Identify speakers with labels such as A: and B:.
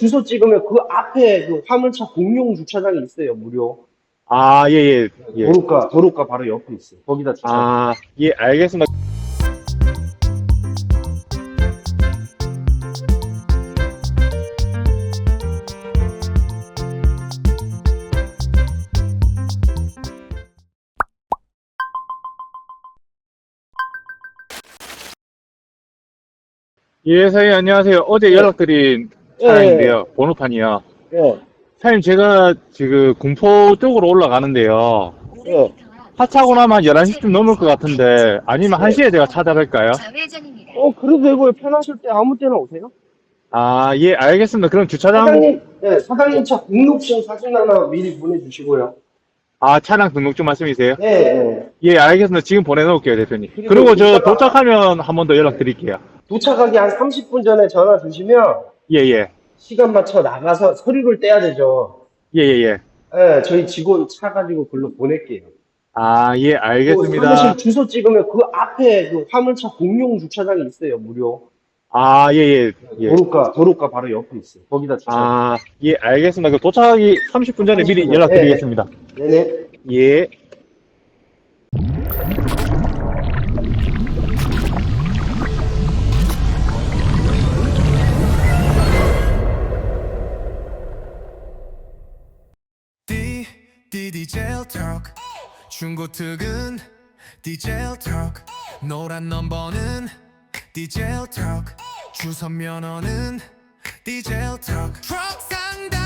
A: 주소 찍으면 그 앞에 그 화물차 공용 주차장이 있어요, 무료.
B: 아, 예, 예, 예.
A: 도로가, 도로가 바로 옆에 있어요. 거기다 주차.
B: 아, 예, 알겠습니다. 예, 사장님, 안녕하세요. 어제 연락드린 차량인데요. 번호판이요.
A: 예,
B: 사장님, 제가 지금 군포 쪽으로 올라가는데요.
A: 예.
B: 하차하고 나면 한 11시쯤 넘을 것 같은데, 아니면 1시에 제가 찾아뵐까요?
C: 좌회전입니다.
A: 어, 그래도 되고요. 편하실 때 아무 때나 오세요.
B: 아, 예, 알겠습니다. 그럼 주차장,
A: 사장님, 네, 사장님 차 등록증 사진 하나 미리 보내주시고요.
B: 아, 차량 등록증 말씀이세요?
A: 네, 네.
B: 예, 알겠습니다. 지금 보내놓을게요, 대표님.
A: 그리고
B: 그리고 저 도착하면 한 번 더 연락드릴게요.
A: 도착하기 한 30분 전에 전화 주시면
B: 예, 예.
A: 시간 맞춰 나가서 서류를 떼야 되죠.
B: 예, 예, 예.
A: 네, 저희 직원 차 가지고 글로 보낼게요.
B: 아, 예,
A: 그
B: 알겠습니다.
A: 사무실 주소 찍으면 그 앞에 그 화물차 공용 주차장이 있어요, 무료.
B: 아, 예, 예, 예.
A: 도로가, 도로가 바로 옆에 있어요. 거기다 주차.
B: 아, 예, 알겠습니다. 그 도착하기 30분 전에 미리
A: 30분. 네,
B: 연락드리겠습니다.
A: 네네.
B: 예.
D: D 디젤 턱 중고 특은 디젤 턱 노란 넘버는 디젤 턱 주선 면허는 디젤 턱 트럭 상담